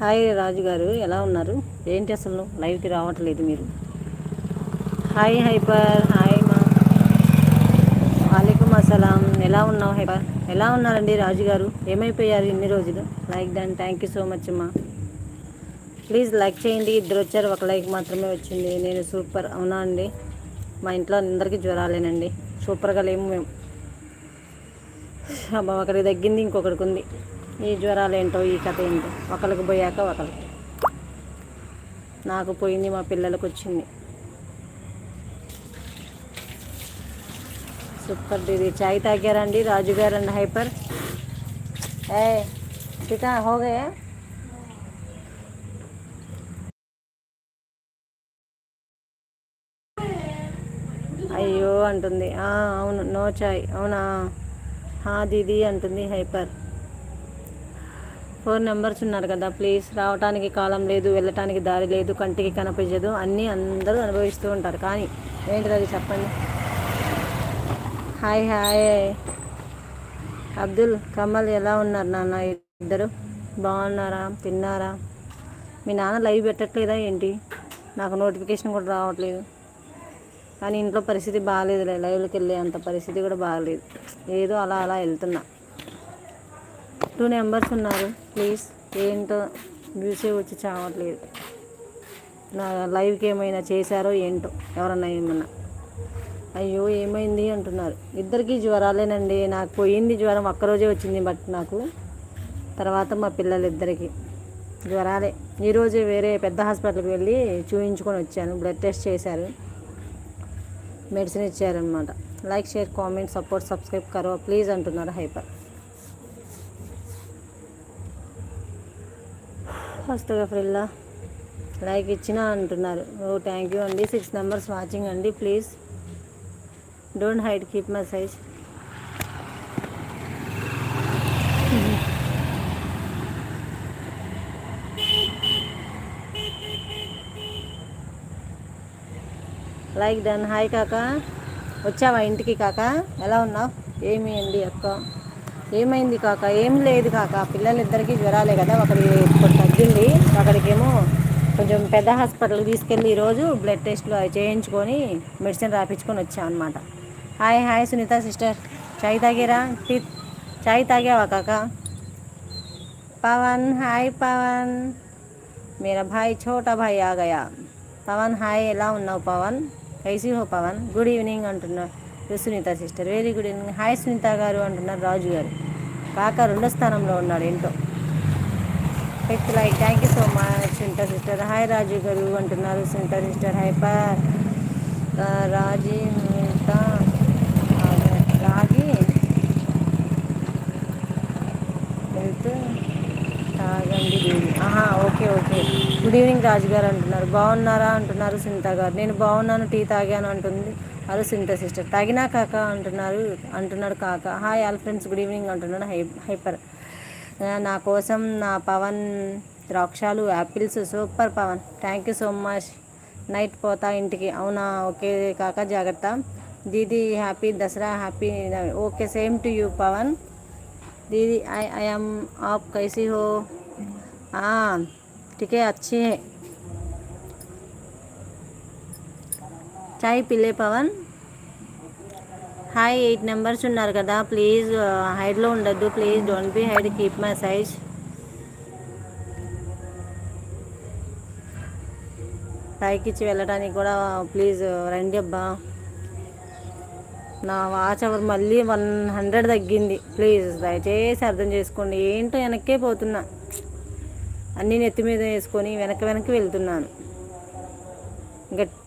Hi Raju గారు ఎలా ఉన్నారు? ఏంటి అసలు లైవ్కి రావట్లేదు మీరు? హాయ్ హైపర్ హాయ్ మా. వాలేకుమ్ అస్సలాం. ఎలా ఉన్నావు హైపర్? ఎలా ఉన్నారండి రాజు గారు? ఏమైపోయారు ఇన్ని రోజులు? Like done thank you so much అమ్మా ప్లీజ్ లైక్ చేయండి. ఇద్దరు వచ్చారు ఒక లైక్ మాత్రమే వచ్చింది. నేను సూపర్. అవునా అండి? మా ఇంట్లో అందరికీ జ్వరాలేనండి. సూపర్గా లేము మేము. అబ్బా ఒకరికి తగ్గింది ఇంకొకరికి ఉంది. ఈ జ్వరాలు ఏంటో ఈ కథ ఏంటో ఒకరికి పోయాక ఒకరికి నాకు పోయింది మా పిల్లలకు వచ్చింది సూపర్ దీది. చాయ్ తాగారండి? రాజు గారు అండి హైపర్? ఏ టికా హోగే అయ్యో అంటుంది. అవును నో చాయ్. అవునా? హా దీది అంటుంది హైపర్. ఫోర్ నెంబర్స్ ఉన్నారు కదా ప్లీజ్ రావటానికి కాలం లేదు వెళ్ళటానికి దారి లేదు కంటికి కనిపించదు అన్నీ అందరూ అనుభవిస్తూ ఉంటారు. కానీ ఏంటిది అది చెప్పండి. Hi hi. అబ్దుల్ కమల్ ఎలా ఉన్నారు నాన్న? ఇద్దరు బాగున్నారా? తిన్నారా? మీ నాన్న లైవ్ పెట్టట్లేదా ఏంటి? నాకు నోటిఫికేషన్ కూడా రావట్లేదు. కానీ ఇంట్లో పరిస్థితి బాగాలేదులే లైవ్లోకి వెళ్ళే అంత పరిస్థితి కూడా బాగాలేదు. ఏదో అలా అలా వెళ్తున్నా. టూ నెంబర్స్ ఉన్నారు. ప్లీజ్ ఏంటో వ్యూసే వచ్చి చావట్లేదు. నా లైవ్కి ఏమైనా చేశారో ఏంటో ఎవరన్నా ఏమన్నా. అయ్యో ఏమైంది అంటున్నారు. ఇద్దరికి జ్వరాలేనండి. నాకు పోయింది జ్వరం ఒక్కరోజే వచ్చింది బట్ నాకు. తర్వాత మా పిల్లలిద్దరికి జ్వరాలే. ఈరోజే వేరే పెద్ద హాస్పిటల్కి వెళ్ళి చూయించుకొని వచ్చాను. బ్లడ్ టెస్ట్ చేశారు. మెడిసిన్ ఇచ్చారనమాట like share comment support subscribe కరో ప్లీజ్ అంటున్నారు హైపర్. ఫస్ట్గా ఫ్రిల్లా లైక్ ఇచ్చిన అంటున్నారు. ఓ థ్యాంక్ యూ అండి. సిక్స్ నెంబర్స్ వాచింగ్ అండి please don't hide keep my size like done. Hi కాక. వచ్చావా ఇంటికి కాక? ఎలా ఉన్నావు? ఏమి అండి అక్క? ఏమైంది కాక? ఏం లేదు కాక. పిల్లలిద్దరికీ జ్వరాలే కదా ఒకరికి బ్రిడ్జ్ ఉంది అక్కడికేమో కొంచెం పెద్ద హాస్పిటల్కి తీసుకెళ్ళి ఈరోజు బ్లడ్ టెస్ట్లు అవి చేయించుకొని మెడిసిన్ రాపించుకొని వచ్చాను అనమాట హాయ్ హాయ్ సునీత సిస్టర్. చాయ్ తాగేరా? టీ చాయ్ తాగావా కాక? పవన్ హాయ్ పవన్. మేరా భాయ్ ఛోటా భాయ్ ఆగయా? పవన్ హాయ్ ఎలా ఉన్నావు పవన్? కైసీ హో పవన్. గుడ్ ఈవినింగ్ అంటున్నారు Sunitha sister. Very good evening. Hi Sunitha garu అంటున్నారు రాజు గారు. కాక రెండో స్థానంలో ఉన్నాడు ఏంటో? Fifth like thank you so much Sunitha sister hi Raju garu అంటున్నారు. సింటర్ సిస్టర్ హైపర్ రాజీ రాగి వెళ్తూ తాగండి. ఆహా okay okay. Good evening Raju garu అంటున్నారు. బాగున్నారా? అంటున్నారు సింత గారు. నేను బాగున్నాను టీ తాగాను అంటుంది. అది సింత సిస్టర్ తాగినా కాక అంటున్నారు అంటున్నాడు కాక. Hi all friends good evening అంటున్నాడు. హై హైపర్ నా కోసం నా పవన్ ద్రాక్షాలు apples super Pawan thank you so much night పోతా ఇంటికి అవునా ఓకే కాక జాగ్రత్త దీది happy Dasara happy okay same to you Pawan दीदी आई आई एम आप कैसी हो हाँ ठीक है अच्छी है చాయ్ పిల్లే పవన్ హాయ్ ఎయిట్ నెంబర్స్ ఉన్నారు కదా. ప్లీజ్ హైడ్లో ఉండద్దు. Please don't be hide keep my size పైకి ఇచ్చి వెళ్ళడానికి కూడా ప్లీజ్ uh, రండి అబ్బా. నా వాచ్ అవర్ మళ్ళీ వన్ హండ్రెడ్ తగ్గింది. ప్లీజ్ దయచేసి అర్థం చేసుకోండి. ఏంటో వెనక్కే పోతున్నా. అన్నీ నెత్తి మీద వేసుకొని వెనక వెనక్కి వెళ్తున్నాను.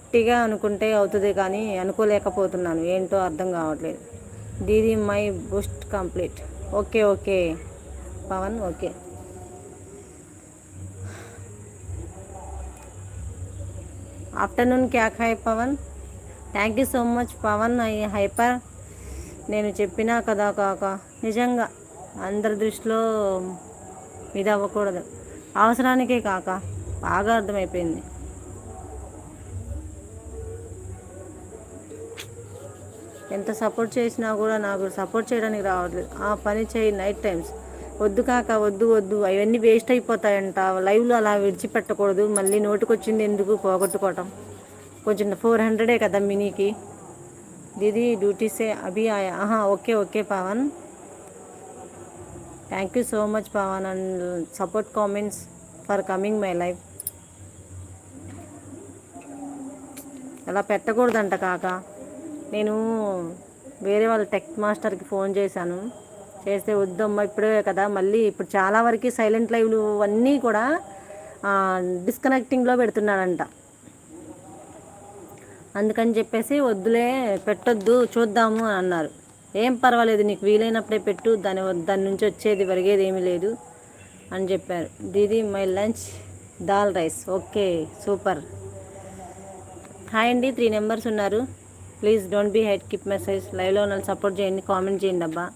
గట్టిగా అనుకుంటే అవుతుంది కానీ అనుకోలేకపోతున్నాను. ఏంటో అర్థం కావట్లేదు. దీది my boost complete. Okay okay. Pavan okay. Afternoon క్యాక్ hi Pavan? Thank you so much Pavan. I hyper. నేను చెప్పినా కదా కాక. నిజంగా అందరి దృష్టిలో ఇది అవ్వకూడదు. అవసరానికే కాక. బాగా అర్థమైపోయింది. ఎంత సపోర్ట్ చేసినా కూడా నాకు సపోర్ట్ చేయడానికి రావట్లేదు. ఆ పని చేయి నైట్ టైమ్స్. వద్దు కాక వద్దు వద్దు. అవన్నీ వేస్ట్ అయిపోతాయంట. లైవ్లో అలా విడిచిపెట్టకూడదు. మళ్ళీ నోటికొచ్చింది ఎందుకు? పోగొట్టుకోవటం. కొంచెం ఫోర్ హండ్రెడే కదా మినీకి. దీది డ్యూటీసే అభి ఆయా. ఆహా okay okay Pavan. Thank you so much Pavan and support comments for coming my life అలా పెట్టకూడదంట కాకా. నేను వేరే వాళ్ళ టెక్ మాస్టర్కి ఫోన్ చేశాను. చేస్తే వద్దమ్మా ఇప్పుడే కదా మళ్ళీ ఇప్పుడు చాలా వరకు సైలెంట్ లైవ్లు అన్నీ కూడా డిస్కనెక్టింగ్లో పెడుతున్నాడంట. అందుకని చెప్పేసి వద్దులే పెట్టొద్దు చూద్దాము అని అన్నారు. ఏం పర్వాలేదు నీకు వీలైనప్పుడే పెట్టు దాని దాని నుంచి వచ్చేది పెరిగేది ఏమీ లేదు అని చెప్పారు. దీది my lunch dal rice okay super hi అండి త్రీ నెంబర్స్ ఉన్నారు. Please don't be head keep message లైవ్లో ఉన్న సపోర్ట్ చేయండి కామెంట్ చేయండి అబ్బా.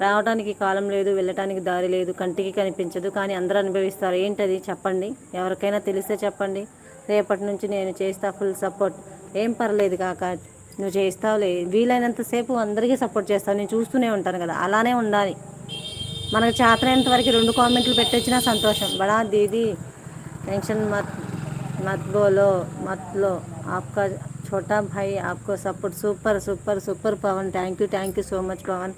రావడానికి కాలం లేదు వెళ్ళటానికి దారి లేదు కంటికి కనిపించదు కానీ అందరూ అనుభవిస్తారు. ఏంటది? చెప్పండి. ఎవరికైనా తెలిస్తే చెప్పండి. రేపటి నుంచి నేను చేస్తా ఫుల్ సపోర్ట్. ఏం పర్లేదు కాక నువ్వు చేస్తావులే. వీలైనంతసేపు అందరికీ సపోర్ట్ చేస్తావు. నేను చూస్తూనే ఉంటాను కదా. అలానే ఉండాలి. మనకు చేతనైనంత వరకు రెండు కామెంట్లు పెట్టొచ్చినా సంతోషం. బడా దీది. టెన్షన్ మత్ మత్ బోలో ఆప్కా छोटा भाई आपको support super super super Pawan thank you thank you so much Pawan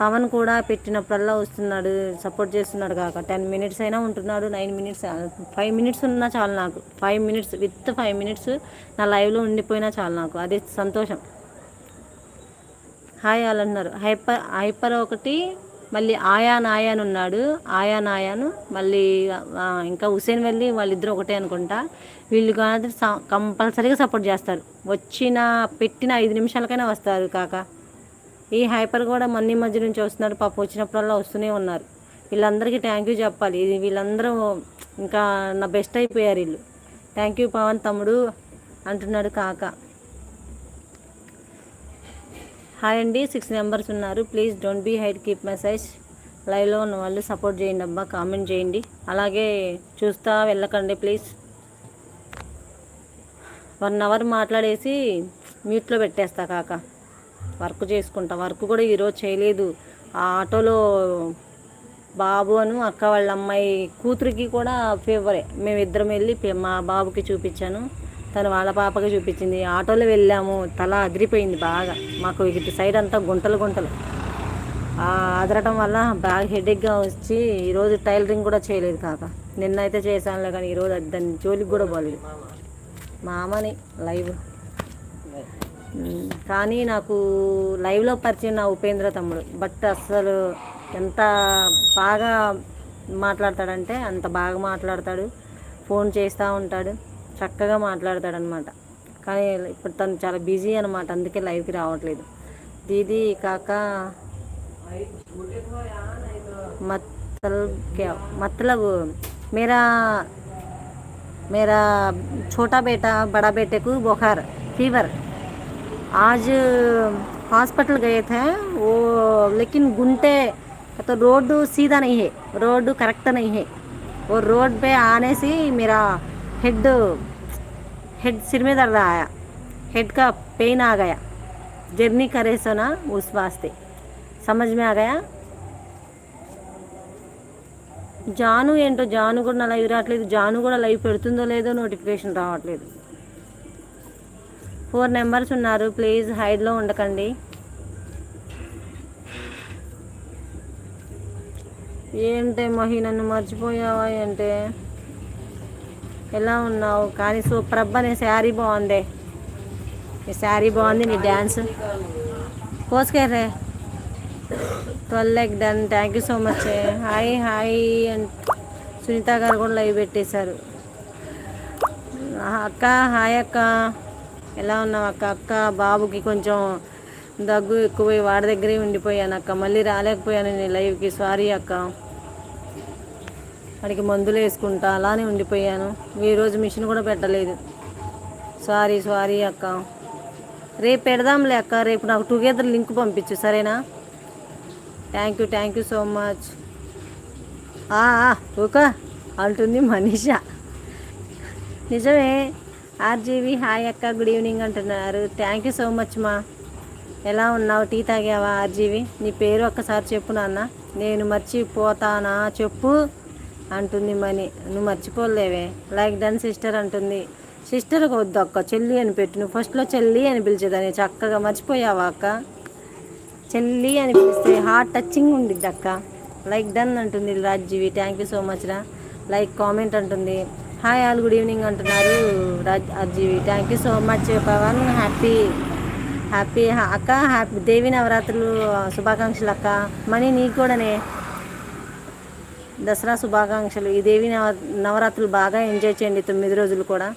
Pawan కూడా పెట్టినప్పుడల్లా వస్తున్నాడు సపోర్ట్ చేస్తున్నాడు కాక టెన్ మినిట్స్ అయినా ఉంటున్నాడు నైన్ మినిట్స్ ఫైవ్ మినిట్స్ ఉన్నా చాలు నాకు five minutes with five minutes నా లైవ్లో ఉండిపోయినా చాలు నాకు అది సంతోషం హాయ్ వాళ్ళు అన్నారు హైపర్ హైపర్ ఒకటి మళ్ళీ ఆయా నాయాన్ ఉన్నాడు. ఆయా నాయాను మళ్ళీ ఇంకా హుసేన్ వెళ్ళి వాళ్ళిద్దరు ఒకటే అనుకుంటా. వీళ్ళు కానీ కంపల్సరీగా సపోర్ట్ చేస్తారు. వచ్చిన పెట్టిన ఐదు నిమిషాలకైనా వస్తారు కాక. ఈ హైపర్ కూడా మొన్న మధ్య నుంచి వస్తున్నారు. పాప వచ్చినప్పుడల్లా వస్తూనే ఉన్నారు. వీళ్ళందరికీ థ్యాంక్ యూ చెప్పాలి. ఇది వీళ్ళందరూ ఇంకా నా బెస్ట్ అయిపోయారు వీళ్ళు. థ్యాంక్ యూ పవన్ తమ్ముడు అంటున్నాడు కాక. హాయ్ అండి. సిక్స్ మెంబర్స్ ఉన్నారు. Please don't be hide keep message. లైవ్లో ఉన్న వాళ్ళు సపోర్ట్ చేయండి అబ్బా కామెంట్ చేయండి. అలాగే చూస్తా వెళ్ళకండి ప్లీజ్. వన్ అవర్ మాట్లాడేసి మ్యూట్లో పెట్టేస్తా కాక. వర్క్ చేసుకుంటా. వర్క్ కూడా ఈరోజు చేయలేదు. ఆ ఆటోలో బాబు అను అక్క వాళ్ళ అమ్మాయి కూతురికి కూడా ఫేవరే. మేమిద్దరం వెళ్ళి మా బాబుకి చూపించాను. తను వాళ్ళ పాపకి చూపించింది. ఆటోలో వెళ్ళాము. తల అదిరిపోయింది బాగా. మాకు ఇటు సైడ్ అంతా గుంటలు గుంటలు. అదరటం వల్ల బాగా హెడేక్గా వచ్చి ఈరోజు టైలరింగ్ కూడా చేయలేదు కాక. నిన్న అయితే చేశానులే కానీ ఈరోజు అది దాని జోలికి కూడా పోలేదు. మా అమ్మని లైవ్ కానీ నాకు లైవ్లో పరిచయం నా ఉపేంద్ర తమ్ముడు. బట్ అస్సలు ఎంత బాగా మాట్లాడతాడంటే అంత బాగా మాట్లాడతాడు. ఫోన్ చేస్తూ ఉంటాడు. చక్కగా మాట్లాడతాడు అనమాట కానీ ఇప్పుడు తను చాలా బిజీ అనమాట అందుకే లైవ్కి రావట్లేదు దీది కాక मतलब क्या मतलब मेरा मेरा छोटा बेटा बड़ा बेटे को बुखार फीवर आज हॉस्पिटल गए थे वो लेकिन गुंटे तो रोड सीधा नहीं है रोड करेक्ट नहीं है वो रोड पे आने से मेरा हेड हेड सिर में दर्द आया हेड का पेन आ गया जर्नी करे सो ना उस वास्ते समझ में आ गया జాను ఏంటో జాను కూడా నా లైవ్ రావట్లేదు జాను కూడా లైవ్ పెడుతుందో లేదో నోటిఫికేషన్ రావట్లేదు ఫోర్ నెంబర్స్ ఉన్నారు ప్లీజ్ హైడ్లో ఉండకండి ఏంటే మహి నన్ను మర్చిపోయావా అంటే ఎలా ఉన్నావు? కానీ సూపర్ అబ్బా నీ శారీ బాగుంది. నీ శారీ బాగుంది నీ dance కోసుకెర్రే twelve like done thank you so much hi hi and Sunitha garu కూడా లైవ్ పెట్టేశారు. అక్క హాయ్ అక్క. ఎలా ఉన్నావు అక్క? అక్క బాబుకి కొంచెం దగ్గు ఎక్కువై వాడి దగ్గరే ఉండిపోయాను అక్క. మళ్ళీ రాలేకపోయాను నీ లైవ్కి. సారీ అక్క. వాడికి మందులు వేసుకుంటా అలానే ఉండిపోయాను. ఈరోజు మిషన్ కూడా పెట్టలేదు. సారీ సారీ అక్క. రేపు పెడదాంలే అక్క రేపు నాకు టుగెదర్ లింక్ పంపించు సరేనా? Thank you thank you so much ఓక అంటుంది మనీష. నిజమే. ఆర్జీవి హాయ్ అక్క గుడ్ ఈవినింగ్ అంటున్నారు. థ్యాంక్ యూ సో మచ్ మా. ఎలా ఉన్నావు? టీ తాగావా ఆర్జీవి? నీ పేరు ఒక్కసారి చెప్పు నాన్న. నేను మర్చిపోతానా? చెప్పు. అంటుంది మణి. నువ్వు మర్చిపోలేవే. లైక్ డన్ సిస్టర్ అంటుంది. సిస్టర్కి వద్దు అక్క. చెల్లి అని పెట్టు. నువ్వు ఫస్ట్లో చెల్లి అని పిలిచేదాన్ని. చక్కగా మర్చిపోయావా అక్క? చెల్లి అని పిలిస్తే హార్ట్ టచింగ్ ఉండిద్ది అక్క. లైక్ డన్ అంటుంది రాజ్జీవి. థ్యాంక్ యూ సో మచ్ రా. లైక్ కామెంట్ అంటుంది. హాయ్ ఆల్ గుడ్ ఈవినింగ్ అంటున్నారు Raj RGV thank you so much Pavan. Happy happy అక్క. హ్యాపీ దేవి నవరాత్రులు శుభాకాంక్షలు అక్క. మనీ నీకు కూడానే. దసరా శుభాకాంక్షలు. ఈ దేవి నవ నవరాత్రులు బాగా ఎంజాయ్ చేయండి తొమ్మిది రోజులు కూడా.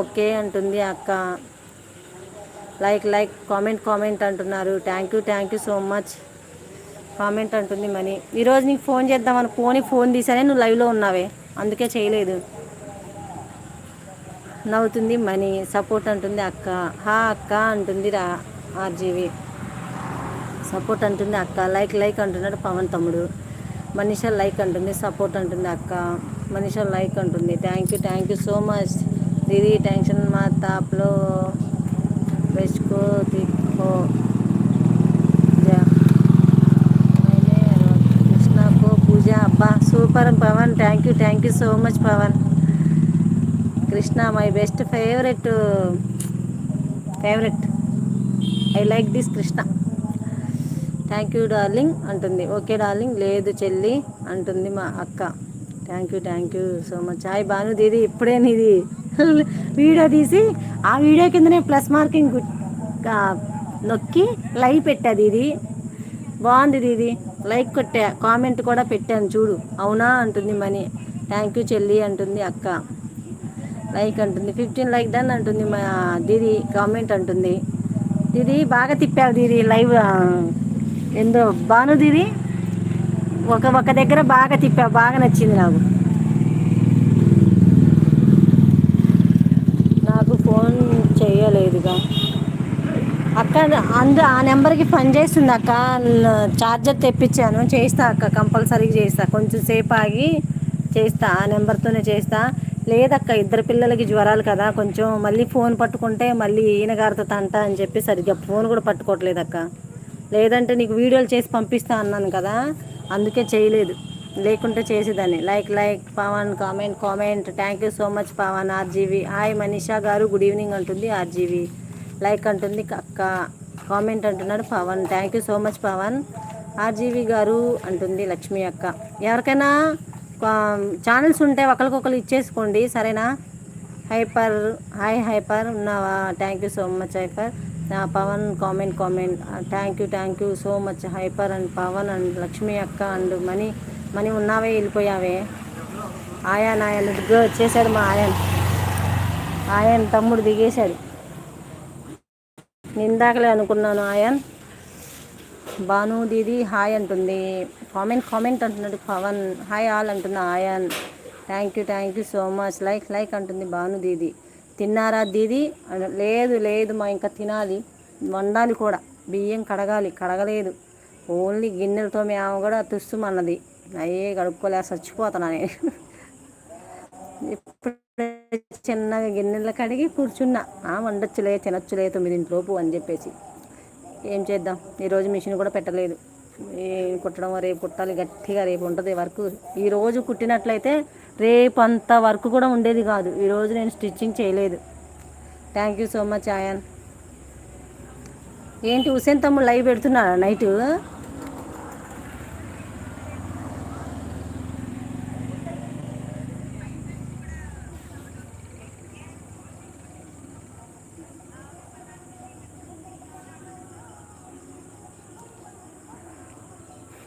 ఓకే అంటుంది అక్క. లైక్ లైక్ కామెంట్ కామెంట్ అంటున్నారు. Thank you thank you so much. Comment అంటుంది మనీ ఈరోజు నీకు ఫోన్ చేద్దామని ఫోన్ ఫోన్ తీసానే నువ్వు లైవ్లో ఉన్నావే. అందుకే చేయలేదు. నవ్వుతుంది మనీ సపోర్ట్ అంటుంది అక్క. హా అక్క అంటుంది రా ఆర్జీవి. సపోర్ట్ అంటుంది అక్క. లైక్ లైక్ అంటున్నాడు పవన్ తమ్ముడు. మనీషా లైక్ అంటుంది సపోర్ట్ అంటుంది అక్క. మనీషా లైక్ అంటుంది. Thank you thank you so much Didi tension మా తాప్లో. వేసుకో తీసుకో. కృష్ణకు పూజ. అబ్బా super Pavan. Thank you thank you so much Pavan. Krishna my best favourite favourite I like this Krishna. Thank you darling అంటుంది. ఓకే డార్లింగ్ లేదు చెల్లి అంటుంది మా అక్క. Thank you thank you so much hi Banu దీది ఇప్పుడే నీది video తీసి ఆ వీడియో కిందనే ప్లస్ మార్కింగ్ నొక్కి లైవ్ పెట్టాది ఇది బాగుంది దీది. లైక్ కొట్టా. కామెంట్ కూడా పెట్టాను చూడు. అవునా? అంటుంది మనీ థ్యాంక్ యూ చెల్లి అంటుంది అక్క. లైక్ అంటుంది. ఫిఫ్టీన్ లైక్ డన్ అంటుంది మా దీది. కామెంట్ అంటుంది. దీది బాగా తిప్పావు దీది లైవ్ ఎందో బాను ఒక ఒక దగ్గర బాగా తిప్పా బాగా నచ్చింది నాకు. నాకు ఫోన్ చేయలేదుగా. అక్క అందు ఆ నెంబర్కి పని చేస్తుంది అక్క. ఛార్జర్ తెప్పించాను చేస్తా అక్క కంపల్సరీగా చేస్తా. కొంచెం సేపు ఆగి చేస్తా ఆ నెంబర్తోనే చేస్తా. లేదక్క ఇద్దరు పిల్లలకి జ్వరాలు కదా కొంచెం మళ్ళీ ఫోన్ పట్టుకుంటే మళ్ళీ ఈయనగారితో తంట అని చెప్పి సరిగ్గా ఫోన్ కూడా పట్టుకోవట్లేదు అక్క. లేదంటే నీకు వీడియోలు చేసి పంపిస్తా అన్నాను కదా అందుకే చేయలేదు. లేకుంటే చేసేదాన్ని. Like like Pavan comment comment. Thank you so much Pavan RGV. Hi Manisha garu good evening అంటుంది ఆర్జీవి. లైక్ అంటుంది అక్క కామెంట్ అంటున్నాడు Pavan. Thank you so much Pavan. RGV garu అంటుంది లక్ష్మి అక్క. ఎవరికైనా ఛానల్స్ ఉంటే ఒకరికొకరు ఇచ్చేసుకోండి. సరేనా? హైపర్ హాయ్ హైపర్ ఉన్నావా? Thank you so much hyper Pavan comment comment. Thank you thank you so much hyper and Pavan and Lakshmi అక్క and money money ఉన్నావే వెళ్ళిపోయావే? ఆయాన్ ఆయాన్ చేశాడు మా ఆయాన్. ఆయాన్ తమ్ముడు దిగేశాడు. నిందాకలే అనుకున్నాను ఆయాన్. భాను దీది హాయ్ అంటుంది. కామెంట్ కామెంట్ అంటున్నాడు పవన్. హాయ్ ఆల్ అంటున్నా Ayaan. Thank you thank you so much like like అంటుంది భాను దీది. తిన్నారా దీది? లేదు లేదు మా ఇంకా తినాలి. వండాలి కూడా. బియ్యం కడగాలి. కడగలేదు. ఓన్లీ గిన్నెలతో మేము కూడా తుస్తుమన్నది అయ్యే కడుక్కోలే చచ్చిపోతున్నా నేను ఇప్పుడు చిన్నగా గిన్నెలు కడిగి కూర్చున్నా. వండొచ్చులే తినొచ్చులే తొమ్మిదింటిలోపు అని చెప్పేసి. ఏం చేద్దాం? ఈరోజు మిషన్ కూడా పెట్టలేదు. కుట్టడం రేపు కుట్టాలి. గట్టిగా రేపు ఉంటుంది వర్క్. ఈరోజు కుట్టినట్లయితే రేపు అంత వర్క్ కూడా ఉండేది కాదు. ఈరోజు నేను స్టిచ్చింగ్ చేయలేదు. Thank you so much Ayaan ఏంటి హుసేన్ తమ్ముడు లైవ్ పెడుతున్నారా నైట్?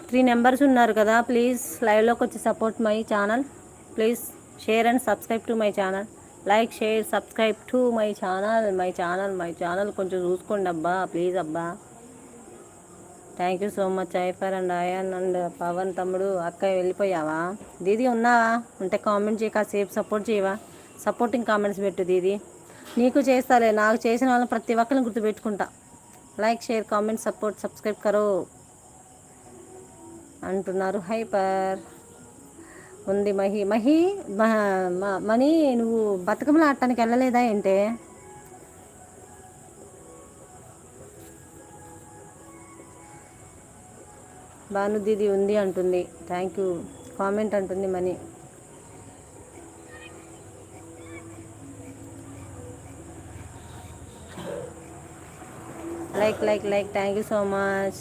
త్రీ నెంబర్స్ ఉన్నారు కదా ప్లీజ్ లైవ్లోకి వచ్చి support my channel please share and subscribe to my channel like share subscribe to my channel my channel my channel కొంచెం చూసుకోండి అబ్బా ప్లీజ్ అబ్బా. థ్యాంక్ యూ సో మచ్ ఐఫర్ అండ్ అయాన్ అండ్ పవన్ తమ్ముడు. అక్క వెళ్ళిపోయావా? దీది ఉన్నావా? ఉంటే కామెంట్ చేయ కాసేపు సపోర్ట్ చేయవా? సపోర్టింగ్ కామెంట్స్ పెట్టు దీది. నీకు చేస్తాలే నాకు చేసిన వాళ్ళని ప్రతి ఒక్కరిని గుర్తుపెట్టుకుంటా. Like share comment support subscribe కరో అంటున్నారు హైపర్ ఉంది. మహి మహి మనీ నువ్వు బతుకమ్మలు ఆడటానికి వెళ్ళలేదా ఏంటే? భాను దీది ఉంది అంటుంది. థ్యాంక్ యూ కామెంట్ అంటుంది Mani. Like like like thank you so much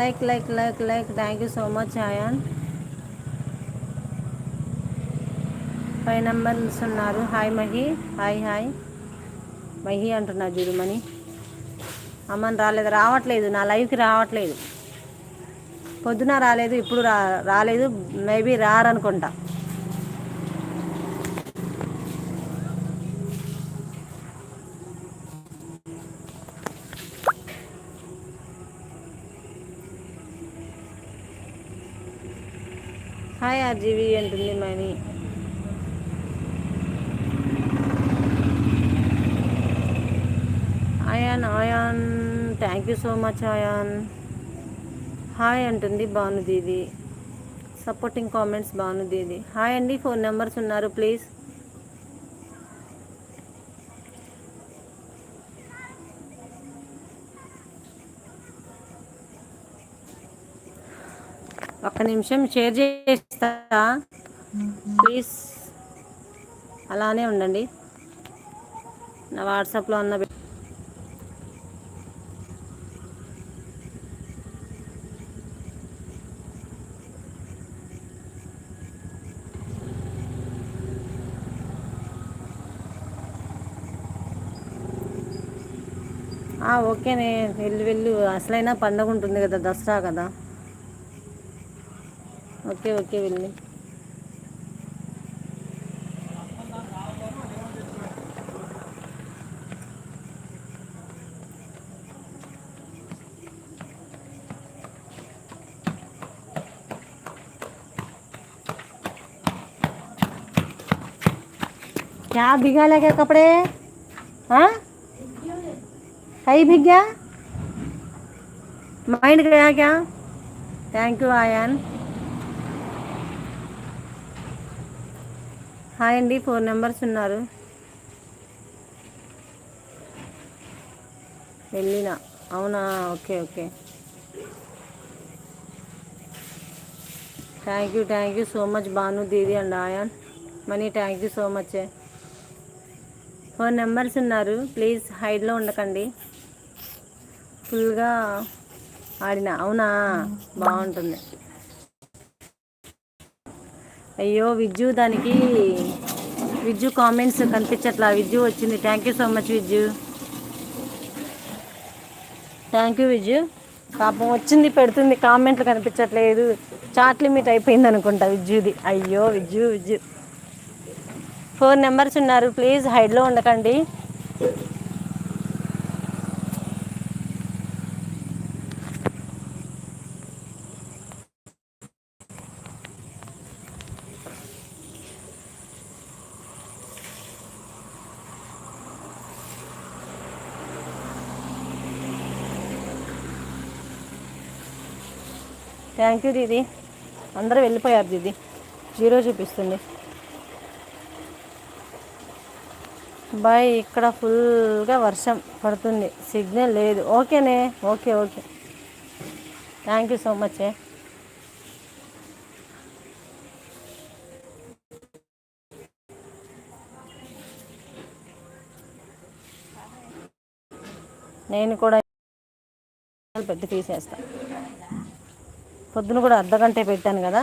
like like like like. Thank you so much Ayaan five numbers ఉన్నారు. Hi Mahi hi hi Mahi అంటున్నారు చూడు అమ్మని రాలేదు. రావట్లేదు. నా లైవ్కి రావట్లేదు. పొద్దున రాలేదు ఇప్పుడు రా రాలేదు. మేబీ రారనుకుంటా. జీవి ఆర్జీవి అంటుంది Mani Ayaan Ayaan thank you so much Ayaan hi అంటుంది భానుదీది. సపోర్టింగ్ కామెంట్స్ భానుదీది. హాయ్ అండి ఫోన్ నెంబర్స్ ఉన్నారు ప్లీజ్ ఒక నిమిషం షేర్ చేస్తా. ప్లీజ్. అలానే ఉండండి. నా వాట్సాప్లో ఉన్న ఆ, ఓకేనే. వెళ్ళు వెళ్ళు. అసలైనా పండగ ఉంటుంది కదా దసరా కదా. ఓకే ఓకే వెళ్ళి क्या भिगा लगे कपड़े हाँ कहीं भीग गया माइंड गया क्या థ్యాంక్ యూ ఆయాన్ హాయ్ అండి ఫోర్ నెంబర్స్ ఉన్నారు. వెళ్ళిన. అవునా? Okay okay. Thank you thank you so much Bhanu Didi and Ayaan. Mani thank you so much. Four numbers ఉన్నారు. ప్లీజ్ హైడ్లో ఉండకండి. ఫుల్గా ఆడిన. అవునా? బాగుంటుంది. అయ్యో విజ్జు దానికి విజ్జు కామెంట్స్ కనిపించట్లా. విజ్జు వచ్చింది. Thank you so much Vijju. Thank you Vijju. పాపం వచ్చింది పెడుతుంది. కామెంట్లు కనిపించట్లేదు. చాట్ లిమిట్ అయిపోయింది అనుకుంటా విజ్జుది. అయ్యో విజ్జు విజ్జు. ఫోర్ నెంబర్స్ ఉన్నారు. ప్లీజ్ హైడ్లో ఉండకండి. థ్యాంక్ యూ దీది. అందరూ వెళ్ళిపోయారు దీది. జీరో చూపిస్తుంది. బాయ్ ఇక్కడ ఫుల్గా వర్షం పడుతుంది. సిగ్నల్ లేదు. ఓకేనే? Okay okay. Thank you so much ఏ. నేను కూడా పెట్టి తీసేస్తాను పొద్దున కూడా అర్ధ గంట పెట్టాను కదా.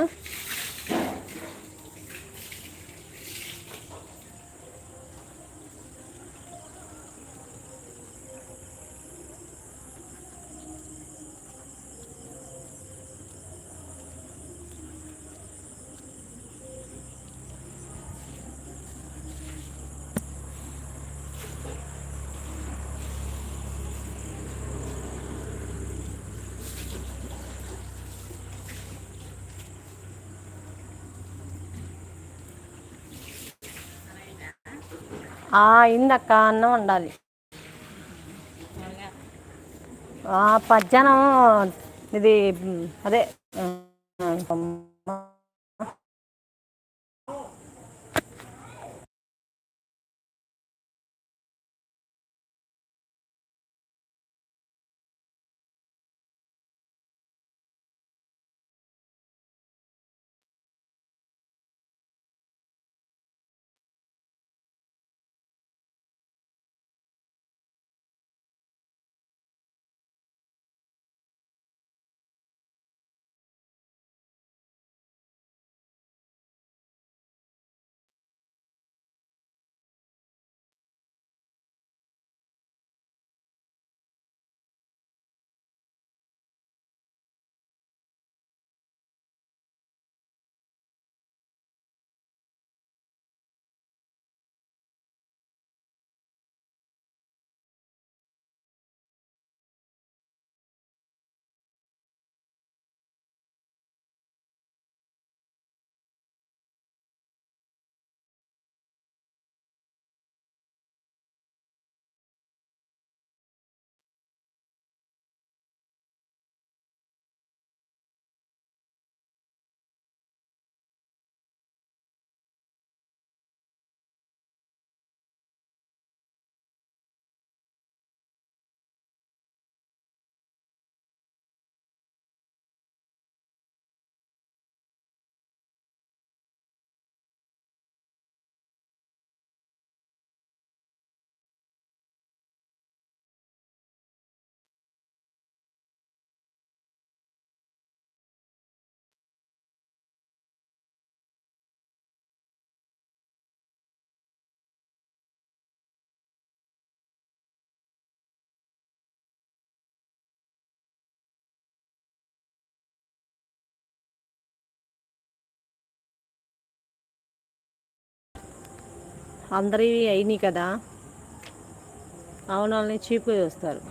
అయిందక్క అన్నం ఉండాలి ఆ పద్యానం ఇది అదే అందరివి అయినాయి కదా. అవును వాళ్ళని చీపు చూస్తారు.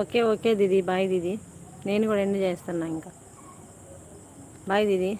ఓకే ఓకే దీది. బాయ్ దీది. నేను కూడా ఎండ్ చేస్తున్నా ఇంకా? బాయ్ దీది.